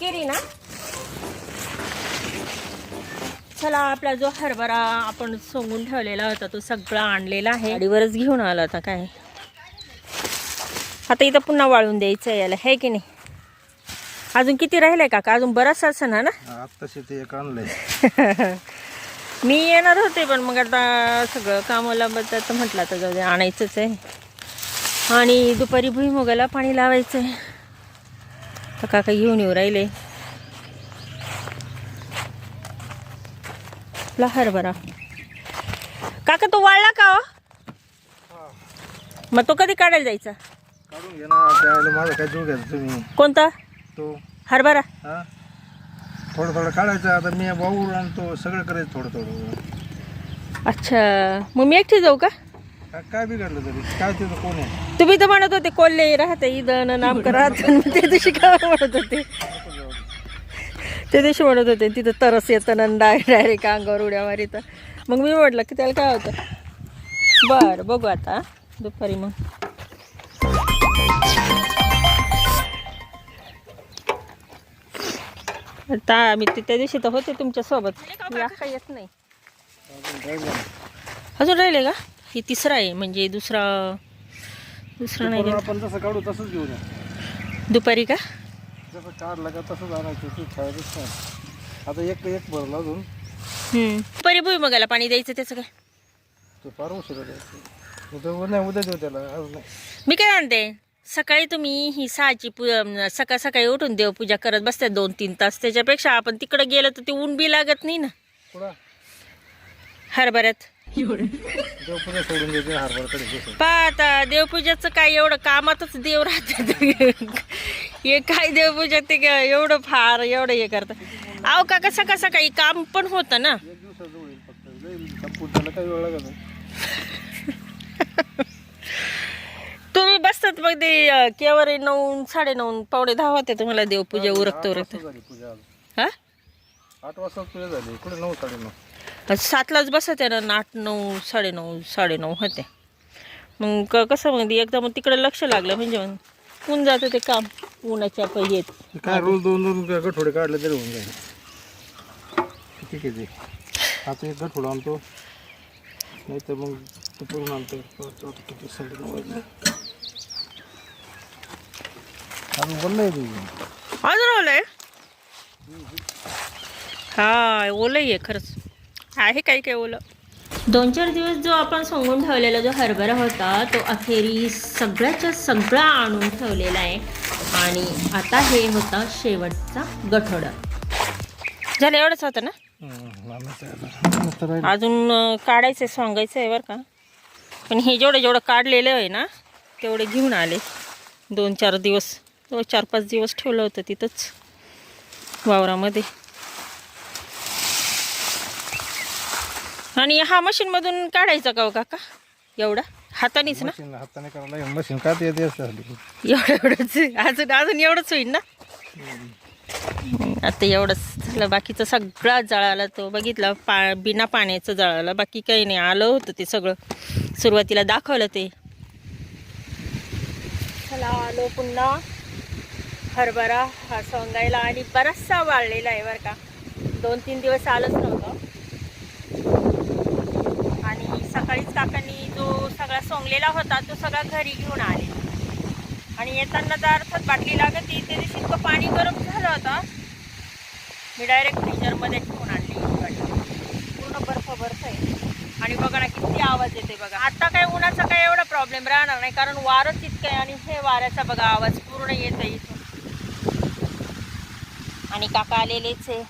केली ना? चला आपला जो हरभरा आपण सोंगून ठेवलेला होता तो सगळा आणलेला आहे. गाडीवरच घेऊन आला होता काय? आता इथं पुन्हा वाळून द्यायचं आहे याला हे की नाही? अजून किती राहिलंय काका? अजून बराच असं ना? ना आत्ताशी ते एक आणलंय. मी येणार होते पण मग आता सगळं कामाला बदलत म्हटलं आता जाऊ दे आणायचंच आहे. आणि दुपारी भुईमुगाला पाणी लावायचं आहे तर काका घेऊन येऊ राहिले. आपला हरभरा काका तो वाळला का हो? मग तो कधी काढायला जायचा? काढून घे ना त्यावेळेला माझं काय जीव घ्यायचं तुम्ही. कोणता? तो. हरभरा हा? थोडं थोडं काढायचं आता मी वाहून आणतो सगळं करायचं थोडं थोडं अच्छा मग मी एकटी जाऊ का? काय काय बिघडलं तरी? काय तिथं कोण आहे? तुम्ही तर म्हणत होते कोल्हे राहते इदन नामक राहतं त्या दिवशी काय म्हणत होते? त्या दिवशी म्हणत होते तिथं तरस येतं ना डायरेक्ट अंगावर उड्या मारित. मग मी म्हटलं की त्याला काय होतं? बरं बघू आता दुपारी मग. आता आम्ही ते त्या दिवशी तर होते तुमच्यासोबत मी अख्खा येत नाही. अजून राहिले का? हे तिसरा आहे म्हणजे दुसरा दुसरा नाही. आपण जसं काढू तसंच घेऊन या. दुपारी का? जसं काढलं का तसंच आणायचं तू खायचंच नाही. आता एक एक भरलं अजून. हम्म. दुपारी भुईमुगाला पाणी द्यायचं त्याचं काय? ते फार उशिरा द्यायचं उद्या नाही उद्या देऊ त्याला आज नाही. मी काय म्हणते सकाळी तुम्ही ही सहाची पू अं, सकाळ सकाळी उठून देवपूजा करत बसते दोन तीन तास. त्याच्यापेक्षा आपण तिकडे गेलं तर ते ऊन बी लागत नाही ना. पुढं हरभऱ्यात. देवपूजा सोडून द्यायची हरभरकडे घेऊन पहा आता देवपूजाचं काय एवढं कामातच देव राहते हे काय देवपूजा ते एवढं फार एवढं हे करतं अहो काका सकाळ सकाळी काम पण होतं ना. काही. तुम्ही बसतात मग ते अं, केवळ नऊ साडे नऊ पावणे दहा होते तुम्हाला देवपूजा उरकत उरकत. हा? आठ वाजता पूजा झाली. कुठे नऊ साडे नऊ. सातलाच बसत आहे ना आठ नऊ साडेनऊ साडेनऊ होते. मग क- कसं मग ते एकदा मग तिकडे लक्ष लागलं म्हणजे मग होऊन जातं ते काम. उन्हाच्या पहिलेत काय रोज दोन दोन गठोडे काढले तरी होऊन जाईल. किती किती? आता एक गठोडा आणतो. नाही तर मग दुपारून आणतो. साडे नऊ अजून बोललं आहे तुझी? अजून ओलंय हा ओलं आहे खरंच. आहे काही काही ओलं. दोन चार दिवस जो आपण सांगून ठेवलेला जो हरभरा होता तो अखेरी सगळ्याच्या सगळा आणून ठेवलेला आहे. आणि आता हे होता शेवटचा गठोडा. झालं एवढंच होतं ना? अजून काढायचं आहे सांगायचं आहे बरं का. पण हे जेवढं जेवढं काढलेलं आहे ना तेवढे घेऊन आले. दोन चार दिवस तो चार पाच दिवस ठेवलं होतं तिथंच वावरामध्ये. आणि हा मशीनमधून काढायचा का हो काका? एवढा? हातानेच ना? मशीन हाताने करायला लागेल. मशीन का ते झाली एवढं एवढंच. अजून अजून एवढंच होईल ना? आता एवढंच झालं. बाकीचं सगळा जळाला तो बघितला. पा बिना पाण्याचं जळालं. बाकी काही नाही. आलं होतं ते सगळं. सुरुवातीला दाखवलं ते. चला आलो पुन्हा. हरभरा हा सोंगायला आणि बराचसा वाळलेला आहे बरं का. दोन तीन दिवस आलंच नव्हतं. सकाळीच काकांनी जो सगळा सोंगलेला होता तो सगळा घरी घेऊन आले. आणि येताना तर अर्थात बाटली लागत ती ते दिवशी इतकं पाणी गरम झालं होतं. मी डायरेक्ट फ्रीजरमध्ये ठेवून आणली पूर्ण बर्फ बर्फ आहे आणि बघा ना किती आवाज येते बघा. आता काय उन्हाचा काय एवढा प्रॉब्लेम राहणार नाही कारण वारं इतकं आहे आणि हे वाऱ्याचा बघा आवाज पूर्ण येत आहे इथून. आणि काका आलेलेच आहे.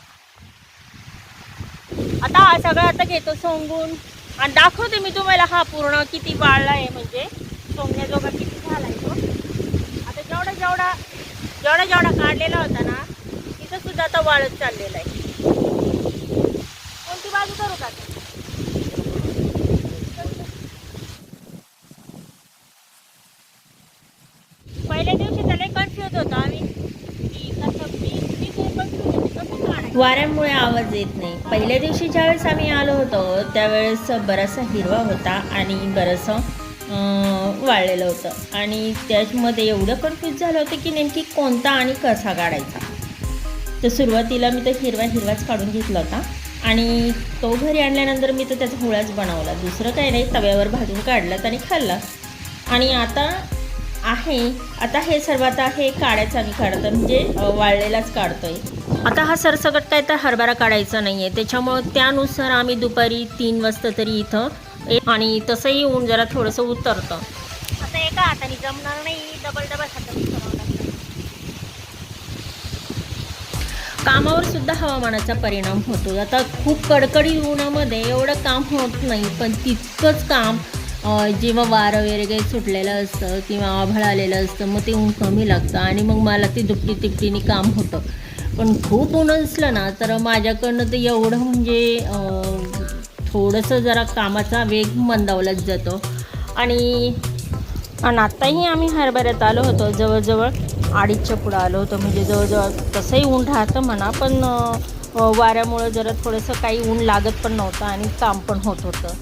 आता हा सगळं आता घेतो सोंगून. आणि दाखवते मी तुम्हाला हा पूर्ण किती वाळला आहे म्हणजे. सोंगण्याजोगा किती झाला आहे तो. आता जेवढा जेवढा जेवढा जेवढा काढलेला होता ना तिथं सुद्धा आता वाळत चाललेला आहे. कोणती बाजू करू का आता? पहिल्या दिवशी त्याला कन्फ्युज होतो आम्ही की कसं मी मी खूप confuse होते, कसं काढायचं? वाऱ्यामुळे आवाज येत नाही. पहिल्या दिवशी ज्यावेळेस आम्ही आलो होतो त्यावेळेस बराचसा हिरवा होता आणि बरंचसं वाळलेलं होतं. आणि त्याच्यामध्ये एवढं कन्फ्यूज झालं होतं की नेमकी कोणता आणि कसा काढायचा. तर सुरुवातीला मी तर हिरवा हिरवाच काढून घेतला होता. आणि तो घरी आणल्यानंतर मी तर त्याचा हुळाच बनवला. दुसरं काही नाही तव्यावर भाजून काढलात आणि खाल्ला. आणि आता आहे. आता हे सर्व आता हे काढायचं आम्ही काढतो म्हणजे वाळलेलाच काढतोय. आता हा सरसकट काय तर हरभरा काढायचा नाही आहे त्याच्यामुळं त्यानुसार आम्ही दुपारी तीन वाजता तरी इथं आणि तसंही ऊन जरा थोडंसं उतरतं. आता एका हाताने जमणार नाही डबल डबल हाताने लागतं कामावर सुद्धा हवामानाचा परिणाम होतो. आता खूप कडकडी उन्हामध्ये एवढं काम होत नाही पण तितकंच काम जेव्हा वारं वगैरे काही सुटलेलं असतं किंवा आभळ आलेलं असतं मग ते ऊन कमी लागतं आणि मग मला ते दुपटी तिपटीने काम होतं. पण खूप ऊन असलं ना तर माझ्याकडनं ते एवढं म्हणजे थोडंसं जरा कामाचा वेग मंदावलाच जातो. आणि आणि आत्ताही आम्ही हरभऱ्यात आलो होतो जवळजवळ अडीचच्या पुढं आलो होतो. म्हणजे जवळजवळ तसंही ऊन राहतं म्हणा पण वाऱ्यामुळं जरा थोडंसं काही ऊन लागत पण नव्हतं आणि काम पण होत होतं.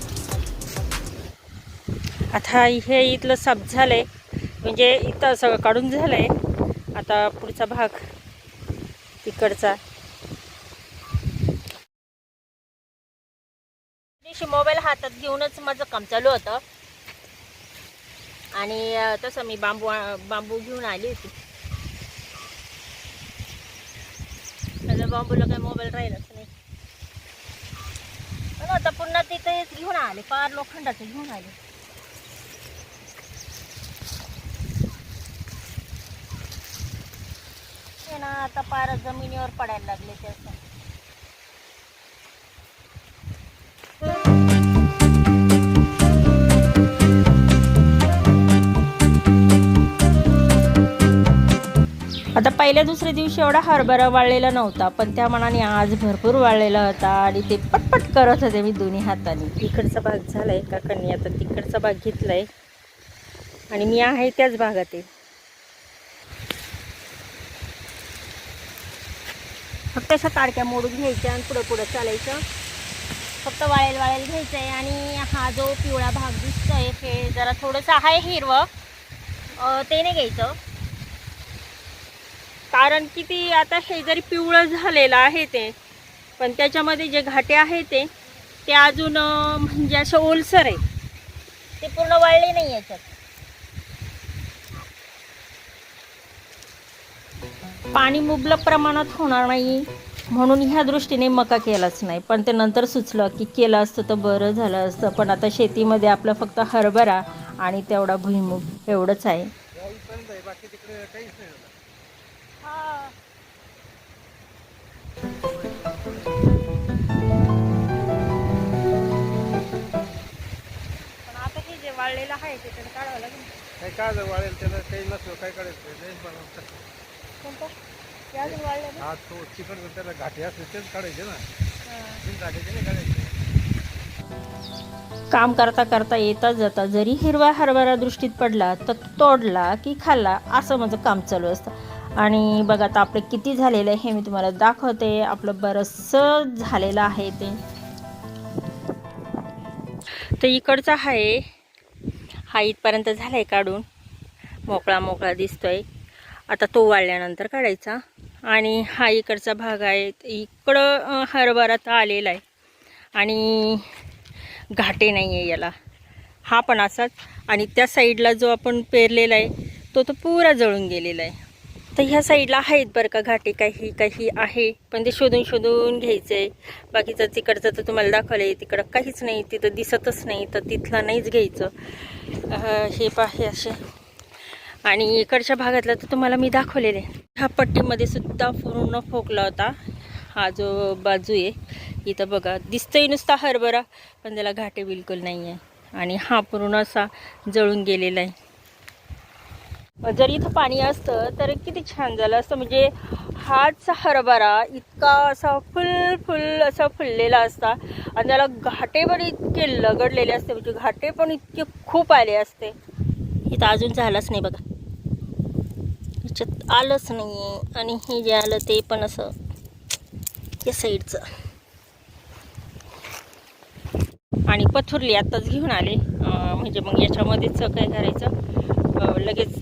आता हे इथलं साफ झालं आहे म्हणजे इथं सगळं काढून झालं आहे आता पुढचा भाग तिकडचा मोबाईल हातात घेऊनच माझं काम चालू होतं. आणि तसं मी बांबू बांबू घेऊन आली होती. माझ्या बांबूला काही मोबाईल राहिलाच नाही. पण आता पुन्हा तिथेच घेऊन आले. फार लोखंडाचं घेऊन आले. हे ना आता पार जमिनीवर पडायला लागले ते असं. आता पहिल्या दुसऱ्या दिवशी एवढा हरभरा वाळलेला नव्हता पण त्या मनाने आज भरपूर वाळलेला होता आणि ते पटपट करत होते मी दोन्ही हाताने. इकडचा भाग झालाय काकांनी आता तिकडचा भाग घेतलाय. आणि मी आहे त्याच भागात आहे. फक्त अशा ताडक्या मोडून घ्यायच्या आणि पुढं पुढं चालायचं. फक्त वाळेल वाळेल घ्यायचं आहे आणि हा जो पिवळा भाग दिसतो आहे हे जरा थोडंसं आहे हिरवं. ते नाही घ्यायचं. कारण की ती आता हे जरी पिवळं झालेलं आहे ते पण त्याच्यामध्ये जे घाटे आहे ते ते अजून म्हणजे असं ओलसर आहे. ते पूर्ण वाळले नाही याच्यात पाणी मुबलक प्रमाणात होणार नाही. म्हणून ह्या दृष्टीने मका केलाच नाही. पण ते नंतर सुचलं की केलं असतं तर बरं झालं असतं. पण आता शेतीमध्ये आपलं फक्त हरभरा आणि तेवढा भुईमुग एवढंच आहे. इथपर्यंत आहे बाकी तिकडे काहीच नाही झालं. हा पण आता हे जे वाळलेलं आहे ते तर काढावं लागेल. काही काय जर वाळेल त्याला काही नसलं काय काढायचं कोणतं? ते अजून वाळलं हा तो चिकट त्याला घाटे असते तेच काढायचे ना. नाही काढायचे. काम करता करता येता जाता जरी हिरवा हरभरा दृष्टीत पडला तर तोडला की खाल्ला असं माझं काम चालू असतं. आणि बघा आता आपलं किती झालेलं आहे हे मी तुम्हाला दाखवते. आपलं बरंचसं झालेलं आहे ते. तर इकडचा आहे. हा इथपर्यंत झाला आहे काढून. मोकळा मोकळा दिसतोय. आता तो वाळल्यानंतर काढायचा. आणि हा इकडचा भाग आहे इकडं हरभरा तर आलेला आहे. आणि घाटे नाही आहे याला. हा पण असाच. आणि त्या साईडला जो आपण पेरलेला आहे तो तो पुरा जळून गेलेला आहे. तर ह्या साईडला आहेत बरं का घाटे काही काही आहे. पण ते शोधून शोधून घ्यायचं आहे बाकीचं तिकडचं तर तुम्हाला दाखवलं आहे तिकडं काहीच नाही तिथं दिसतच नाही. तर तिथला नाहीच घ्यायचं. हे पाहे असे. आणि इकडच्या भागातला तर तुम्हाला मी दाखवलेले. आहे. ह्या पट्टीमध्ये सुद्धा पूर्ण फोकला होता. हा जो बाजू आहे इथं बघा दिसतंय नुसता हरभरा पण त्याला घाटे बिलकुल नाही आहे आणि हा पूर्ण असा जळून गेलेला आहे. जर इथं पाणी असतं तर किती छान झालं असतं. म्हणजे हाच हरभरा इतका असा फुल फुल असा फुललेला असता. आणि त्याला घाटे पण इतके लगडलेले असते. म्हणजे घाटे पण इतके खूप आले असते. इथं अजून झालंच नाही बघा. याच्यात आलंच नाही आहे आणि हे जे आलं ते पण असं या साईडचं. आणि पथुरली आत्ताच घेऊन आले. म्हणजे मग याच्यामध्येच काय करायचं? लगेच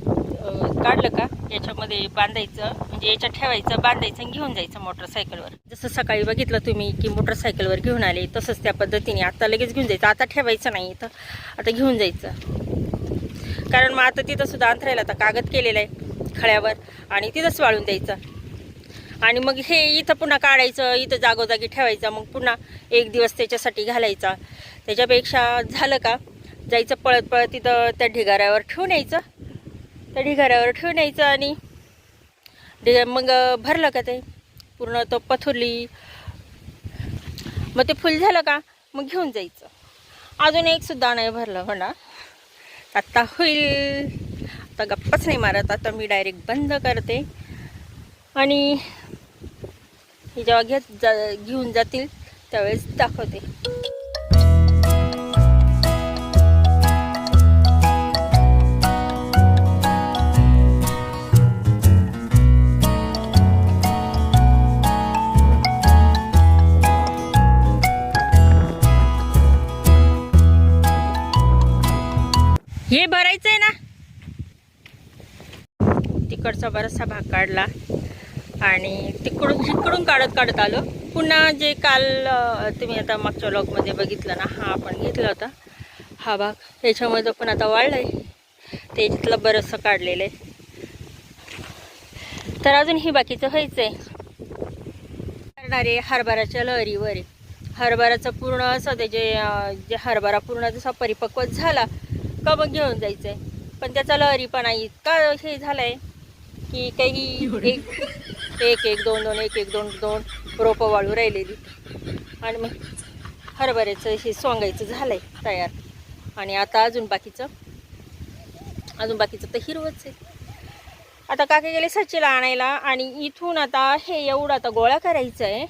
काढलं का? याच्यामध्ये बांधायचं म्हणजे याच्यात ठेवायचं बांधायचं आणि घेऊन जायचं मोटरसायकलवर. जसं सकाळी बघितलं तुम्ही की मोटरसायकलवर घेऊन आले तसंच त्या पद्धतीने आता लगेच घेऊन जायचं. आता ठेवायचं नाही तर आता घेऊन जायचं. कारण मग आता तिथं सुद्धा अंतरायला आता कागद केलेला आहे. खळ्यावर आणि तिथंच वाळून द्यायचं. आणि मग हे इथं पुन्हा काढायचं इथं जागोजागी ठेवायचं मग पुन्हा एक दिवस त्याच्यासाठी घालायचा. त्याच्यापेक्षा झालं का जायचं पळत पळत तिथं त्या ढिगाऱ्यावर ठेवून यायचं. त्या ढिगाऱ्यावर ठेवून यायचं आणि ढिगा मग भरलं का ते? पूर्ण तो पथुरली. मग ते फुल झालं का मग घेऊन जायचं. अजून एक सुद्धा नाही भरलं म्हणा. आत्ता होईल. आता गप्पाच नाही मारत. आता मी डायरेक्ट बंद करते. आणि हे जेव्हा घेत जा घेऊन जातील त्यावेळेस दाखवते. हे बरं आहे ना तिकडचा बराचसा भाग काढला. आणि तिकडून तिकडून काढत काढत आलो. पुन्हा जे काल तुम्ही आता मागच्या लॉगमध्ये बघितलं ना हा आपण घेतला होता. हा भाग. याच्यामध्ये पण आता वाढलं आहे त्याच्यातलं बरंचसं काढलेलं आहे. तर अजून ही बाकीचं व्हायचं आहे करणारे हरभऱ्याच्या लहरीवर आहे. हरभऱ्याचं पूर्ण असं ते जे जे हरभरा पूर्ण जसा परिपक्व झाला का मग घेऊन जायचं आहे पण त्याचा लहरीपणा इतका हे झाला आहे की काही एक एक एक दोन दोन एक एक दोन दोन रोपं वाळू राहिलेली. आणि मग हरभऱ्याचं हे सोंगायचं झालं आहे तयार. आणि आता अजून बाकीचं अजून बाकीचं तर हिरवंच आहे. आता काका गेले सचीला आणायला आणि इथून आता हे एवढं आता गोळा करायचं आहे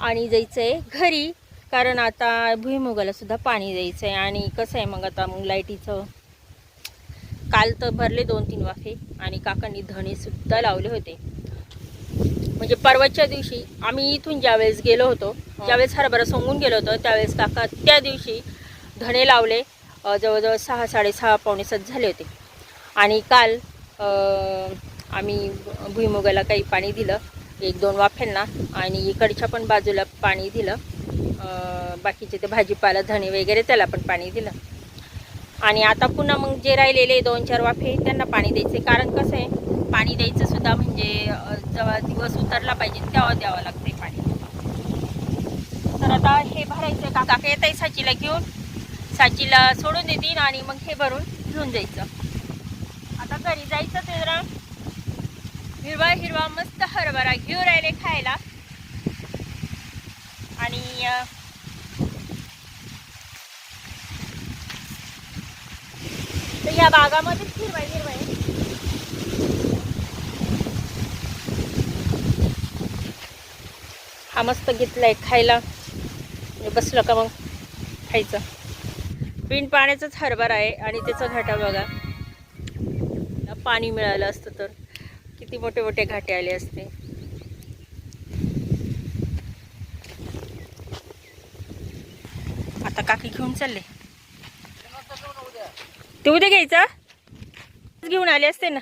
आणि जायचं आहे घरी. कारण आता भुईमुगाला सुद्धा पाणी द्यायचं आहे आणि कसं आहे मग आता मग लाईटीचं काल तर भरले दोन तीन वाफे आणि काकांनी धणे सुद्धा लावले होते. म्हणजे परवाच्या दिवशी आम्ही इथून ज्यावेळेस गेलो होतो ज्यावेळेस हरभरा सोंगून गेलो होतो त्यावेळेस काका त्या दिवशी धणे लावले जवळजवळ सहा साडेसहा पावणे सात झाले होते. आणि काल आम्ही भुईमुगाला काही पाणी दिलं एक दोन वाफ्यांना आणि इकडच्या पण बाजूला पाणी दिलं बाकीचे ते भाजीपाला धणे वगैरे त्याला पण पाणी दिलं. आणि आता पुन्हा मग जे राहिलेले दोन चार वाफे त्यांना पाणी द्यायचे. कारण कसं आहे पाणी द्यायचं सुद्धा म्हणजे जेव्हा दिवस उतरला पाहिजे तेव्हा द्यावं लागते पाणी. तर आता हे भरायचं का काका येत आहे साचीला घेऊन. साचीला सोडून देतील आणि मग हे भरून घेऊन जायचं. आता घरी जायचं ते जरा. हिरवा हिरवा मस्त हरभरा घेऊन राहिले खायला. आणि तर या बागामध्येच हिरवाय हिरवाय आहे हा मस्त घेतलाय खायला. बसलं का मग? खायचं. बिन पाण्याचाच हरभरा आहे आणि त्याचा घाटा बघा. पाणी मिळालं असतं तर. किती मोठे मोठे घाटे आले असते. आता काकी घेऊन चालले. ते उद्या घ्यायचं घेऊन आले असते ना.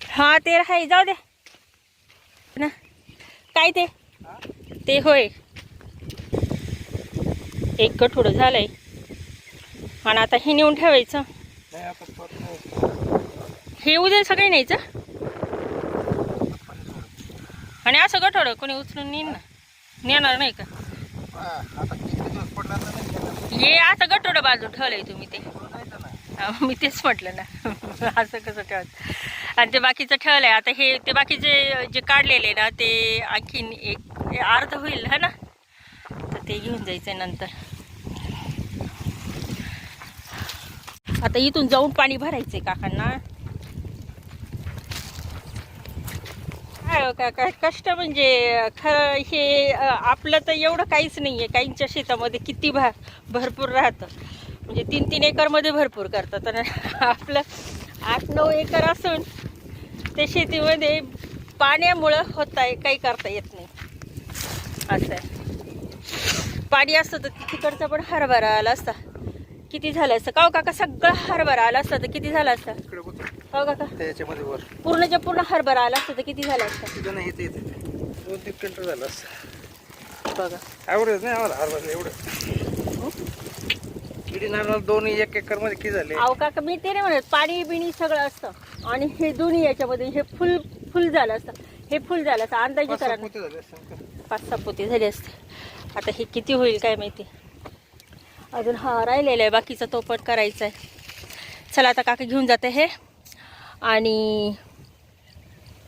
हा ते आहे जाऊ दे. ना काय ते? ते होय. एक गठोडं झालंय. आणि आता हे नेऊन ठेवायचं. हे उद्या सगळे न्यायचं? आणि असं गठोडं कोणी उचलून नेईन ना. नेणार नाही का? हा. हे असं गठोडं बाजू ठेवलंय तुम्ही ते. मी तेच म्हटलं ना. असं कसं ठेवत आणि ते बाकीचं ठेवलंय. आता हे ते बाकीचे जे काढलेले ना ते आणखीन एक अर्ध होईल है ना? तर ते घेऊन जायचं नंतर. आता इथून जाऊन पाणी भरायचंय काकांना. काय हो कष्ट म्हणजे खरं हे आपलं तर एवढं काहीच नाही आहे काहींच्या शेतामध्ये किती भा भरपूर राहतं. म्हणजे तीन तीन एकरमध्ये भरपूर करतात. आणि आपलं आठ नऊ एकर असून ते शेतीमध्ये पाण्यामुळं होत आहे काही करता येत नाही. असं आहे. पाणी असतं तर तिकडचा पण हरभरा आला असता. किती झालं असतं? का हो काका सगळं हरभरा आला असतं तर किती झालं असतं? हो काका पूर्णच्या पूर्ण हरभरा आला असतं तर किती झालं असतं? दोन तीन क्विंटल झालं असं बघा. नाही आम्हाला हरभरलं एवढं. नारळ दोन एक एकरमध्ये किती झाले? अहो काका मी ते नाही म्हणत. पाणी बिणी सगळं असतं. आणि हे दोन्ही याच्यामध्ये हे फुल फुल झालं असतं. हे फुल झालं असतं. अंदाजे करा झाले असतील? पाच सहा पोती झाली असते आता हे किती होईल काय माहिती? अजून हा राहिलेला आहे. बाकीचा तो पण करायचा आहे. चला आता काका घेऊन जाते हे. आणि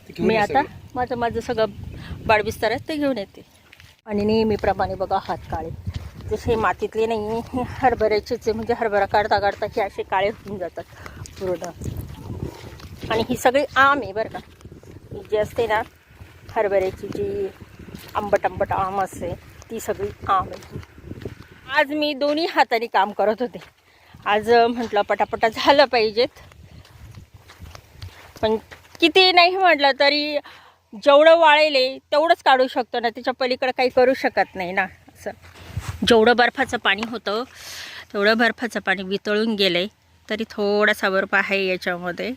ते घेऊन मी ये आता सगळं. माझं माझं सगळं बाळबिस्तार आहे ते घेऊन येते. आणि नेहमीप्रमाणे बघा हात काळे. जसे मातीतले नाही हे हरभऱ्याचेच म्हणजे हरभरा काढता काढता हे असे काळे होऊन जातात पूर्ण. आणि ही सगळी आम आहे बरं का. ही जी असते ना हरभऱ्याची जी आंबट आंबट आम असते ती सगळी आम आहे. आज मी दोन्ही हाताने काम करत होते. आज म्हटलं पटापटा झालं पाहिजेत. पण किती नाही म्हटलं तरी जेवढं वाळेले तेवढंच काढू शकतो ना. त्याच्या पलीकडं काही करू शकत नाही ना असं. जेवढं बर्फाचं पाणी होतं तेवढं बर्फाचं पाणी वितळून गेलं. आहे तरी थोडासा बर्फ आहे याच्यामध्ये.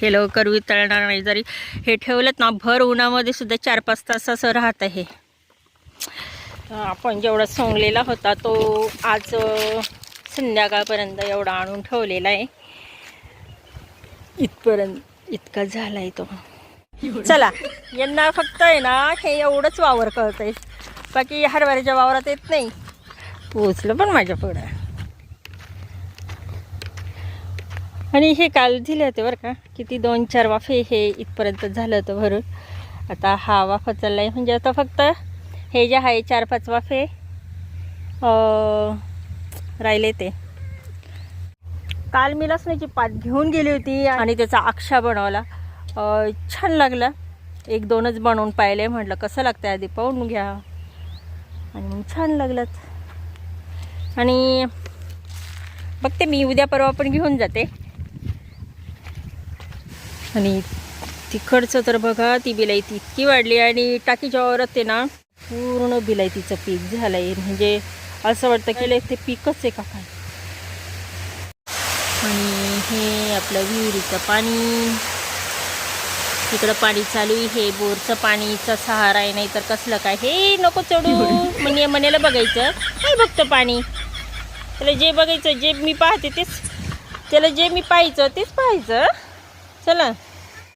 हे लवकर वितळणार नाही. जरी हे ठेवलं ना भर उन्हामध्ये सुद्धा चार पाच तास असं राहत आहे. आपण जेवढा सोंगलेला होता तो आज संध्याकाळपर्यंत एवढा आणून ठेवलेला आहे. इथपर्यंत इतका झाला आहे तो. चला यांना फक्त आहे ना हे एवढंच वावर कळतंय. बाकी हरभऱ्याच्या वावरात येत नाही. पोचलं पण माझ्या पुढं. आणि हे काल दिले होते बरं का किती दोन चार वाफे हे इथपर्यंत झालं होतं भरून. आता हा वाफा चालला आहे म्हणजे आता फक्त हे जे आहे चार पाच वाफे राहिले ते. काल मी लसणाची पात घेऊन गेली होती आणि त्याचा आक्षा बनवला. छान लागला. एक दोनच बनवून पाहिले म्हटलं कसं लागतं आधी पाहून घ्या. आणि मग छान लागलात. आणि बघते मी उद्या परवा पण घेऊन जाते. आणि तिकडचं तर बघा ती बिलायती इतकी वाढली आणि टाकीच्या वावरात ते ना पूर्ण बिलायतीचं पीक झालं आहे म्हणजे असं वाटतं की ते पीकच आहे का काय? आणि हे आपलं विहिरीचं पाणी. तिकडं पाणी चालू आहे. हे बोरचं पाणीचा सहारा आहे नाही तर कसलं काय? हे नको चढू. म्हणजे मनेला बघायचं. काय बघतं पाणी? त्याला जे बघायचं जे मी पाहते तेच. त्याला जे मी पाहायचं तेच पाहायचं. चला.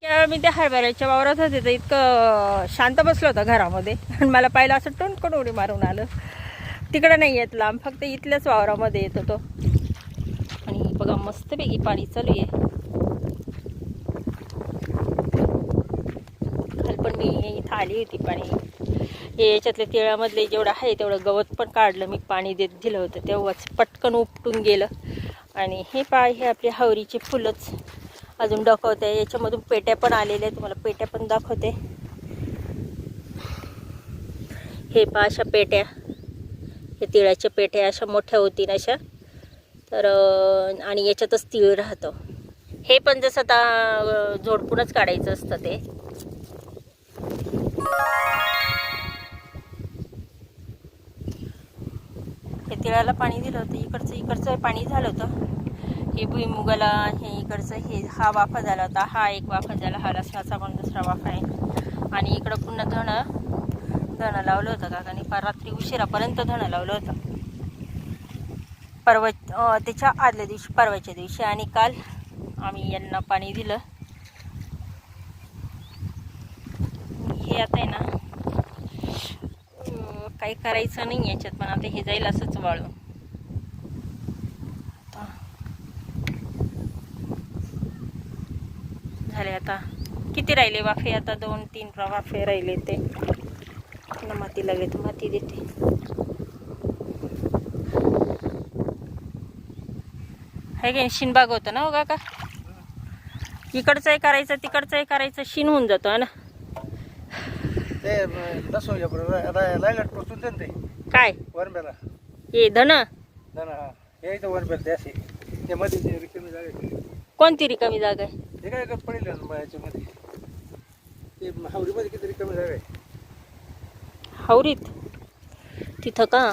त्यावेळी मी त्या हरभऱ्याच्या वावरात होते तर इतकं शांत बसलं होतं घरामध्ये. आणि मला पाहिलं असं टोनकन उडी मारून आलं. तिकडं नाही येत लांब फक्त इथल्याच वावरामध्ये येत होतो. आणि बघा मस्तपैकी पाणी चालू आहे काल पण मी इथं आली होती पाणी. हे याच्यातल्या तिळामधले जेवढं आहे तेवढं गवत पण काढलं मी पाणी देत दिलं होतं. तेव्हाच पटकन उपटून गेलं. आणि हे पाय हे आपले हावरीची फुलंच अजून दाखवते याच्यामधून पेट्या पण आलेल्या आहेत. तुम्हाला पेट्या पण दाखवते. हे पा अशा पेट्या. हे तिळाच्या पेट्या अशा मोठ्या होतील अशा. तर आणि याच्यातच तीळ राहतं. हे पण जसं आता झोडपूनच जोडपूनच काढायचं असतं ते. हे तिळाला पाणी दिलं होतं. इकडचं इकडचं पाणी झालं होतं. हे भुईमुगाला हे इकडचं हे हा वाफा झाला होता. हा एक वाफा झाला. हा लसणाचा पण दुसरा वाफा आहे. आणि इकडं पुन्हा धणं धणं लावलं होतं काकाने फार रात्री उशिरापर्यंत धणं लावलं होतं. परवा त्याच्या आदल्या दिवशी परवाच्या दिवशी. आणि काल आम्ही यांना पाणी दिलं हे आता आहे ना अं, काही करायचं नाही याच्यात पण आता हे जाईल असंच वाळून. आता. झाले आता. किती राहिले वाफे? आता दोन तीन वाफे राहिले ते. माती लागेल तर माती देते. हे घे शिनबाग होतं ना हो का इकडचंही करायचं तिकडचंही करायचं शिन होऊन जातो ना? ते दसो लायलट पोचून दे ना ते. काय? वरंब्याला हे धन? ना ना हा इथं वरंब्याला ते असे. ते मध्ये ते रिकामी जागा आहे. कोणती रिकामी जागा आहे? ते काय काय पडेल ना याच्यामध्ये? ते हावडीमध्ये किती रिकामी जागा आहे? हावरीत? तिथं का?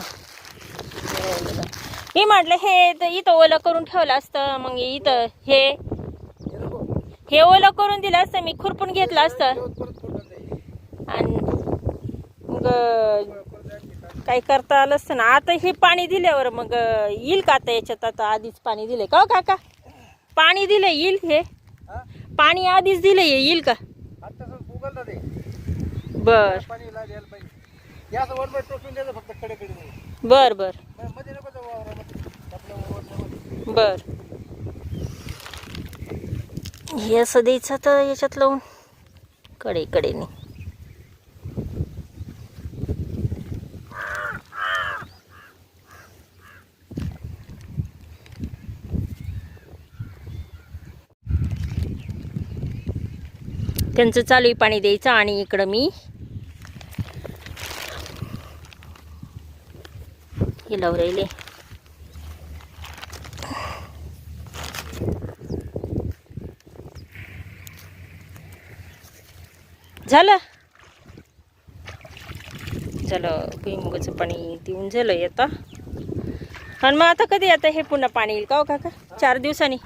मी म्हटलं हे तर इथं ओलं करून ठेवलं असतं मग इथं हे हे ओलं करून दिलं असतं मी खुरपून घेतलं असतं. आणि मग काही करता आलं असतं ना आता हे पाणी दिल्यावर मग येईल का आता याच्यात? आता आधीच पाणी दिले का हो काका? पाणी दिलं येईल हे? पाणी आधीच दिलं हे येईल का? बर. बर बर. बर हे असं द्यायचं तर याच्यात लावून. कडे कडेने त्यांचं चालू आहे पाणी द्यायचं आणि इकडं मी हे लावून राहिले झालं. झालं भुईमुगाचं पाणी देऊन झालं आता. आणि मग आता कधी आता हे पुन्हा पाणी येईल का हो काका? चार दिवसांनी.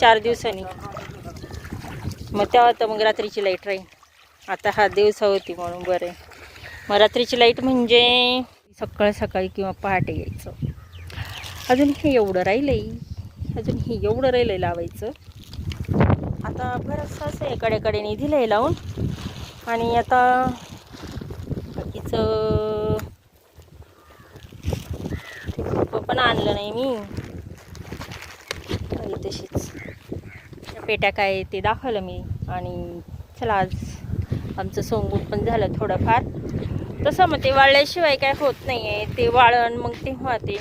चार दिवसांनी. मग तेव्हा तर मग रात्रीची लाइट राहील आता हा दिवसा होती म्हणून बरं आहे. मग रात्रीची लाइट म्हणजे सकाळ सकाळी किंवा पहाटे यायचं. अजून हे एवढं राहिलं आहे अजून हे एवढं राहिलं आहे लावायचं. आता बरंचसं असं आहे कडेकडेने दिलं आहे लावून. आणि आता बाकीचं पण आणलं नाही मी. तशीच. पेट्या काय ते दाखवलं मी. आणि चला आज आमचं सोंगून पण झालं थोडंफार. तसं मग ते वाळल्याशिवाय काय होत नाही आहे ते वाळण मग तेव्हा ते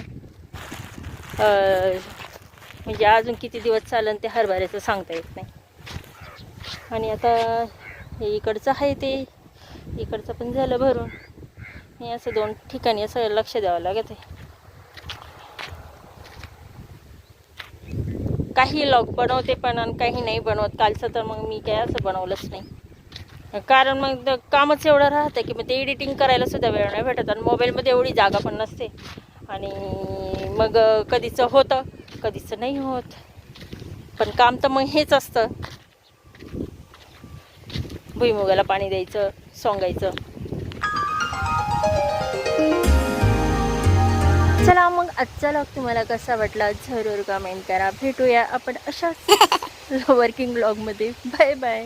म्हणजे अजून किती दिवस चालन ते हरभऱ्याचं सांगता येत नाही. आणि आता हे इकडचं आहे ते इकडचं पण झालं भरून. हे असं दोन ठिकाणी असं लक्ष द्यावं लागत आहे काही लॉग बनवते पण आणि काही नाही बनवत. कालचं तर मग मी काय असं बनवलंच नाही. कारण मग कामच एवढं राहतं की मग ते एडिटिंग करायला सुद्धा वेळ नाही भेटत आणि मोबाईलमध्ये एवढी जागा पण नसते. आणि मग कधीचं होतं कधीचं नाही होत. पण काम तर मग हेच असतं. भुईमुगाला पाणी द्यायचं सोंगायचं. चला मग आजचा लॉग तुम्हाला कसा वाटला? जरूर कमेंट करा. भेटूया आपण अशाच वर्किंग ब्लॉगमध्ये बाय बाय